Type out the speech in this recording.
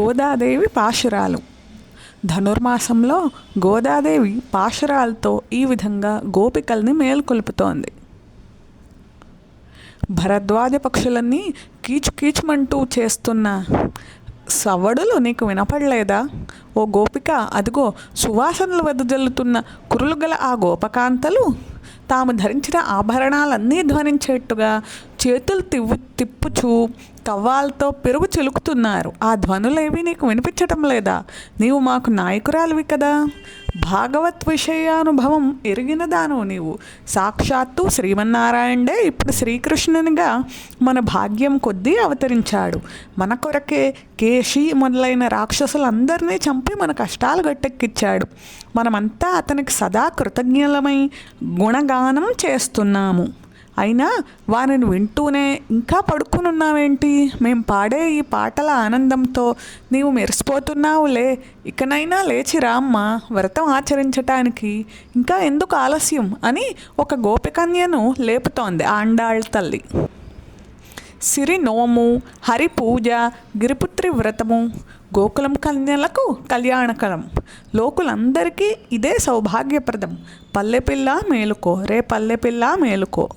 గోదాదేవి పాశురాలు. ధనుర్మాసంలో గోదాదేవి పాశురాలతో ఈ విధంగా గోపికల్ని మేల్కొల్పుతోంది. భరద్వాజ పక్షులన్నీ కీచు కీచుమంటూ చేస్తున్న సవ్వడులు నీకు వినపడలేదా? ఓ గోపిక అదిగో సువాసనలు వెదజల్లుతున్న కురులు గల ఆ గోపకాంతలు తాము ధరించిన ఆభరణాలన్నీ ధ్వనించేట్టుగా చేతులు తివ్వు తిప్పుచూ కవ్వాలతో పెరుగు చిలుకుతున్నారు. ఆ ధ్వనులేవి నీకు వినిపించటం లేదా? నీవు మాకు నాయకురాలివి కదా. భాగవత్ విషయానుభవం ఎరిగిన దాను నీవు. సాక్షాత్తు శ్రీమన్నారాయణే ఇప్పుడు శ్రీకృష్ణునిగా మన భాగ్యం కొద్దీ అవతరించాడు. మన కొరకే కేశి మొదలైన రాక్షసులందరినీ చంపి మన కష్టాలు గట్టెక్కిచ్చాడు. మనమంతా అతనికి సదా కృతజ్ఞలమై గుణగానం చేస్తున్నాము. అయినా వారిని వింటూనే ఇంకా పడుకునున్నావేంటి? మేం పాడే ఈ పాటల ఆనందంతో నీవు మెరిసిపోతున్నావులే. ఇకనైనా లేచి రామ్మా వ్రతం ఆచరించటానికి ఇంకా ఎందుకు ఆలస్యం అని ఒక గోపికన్యను లేపుతోంది ఆండాళ్ తల్లి. సిరి నోము హరి పూజ గిరిపుత్రి వ్రతము గోకులం కన్యలకు కళ్యాణకరం. లోకులందరికీ ఇదే సౌభాగ్యప్రదం. పల్లెపిల్ల మేలుకో రే పల్లెపిల్ల మేలుకో.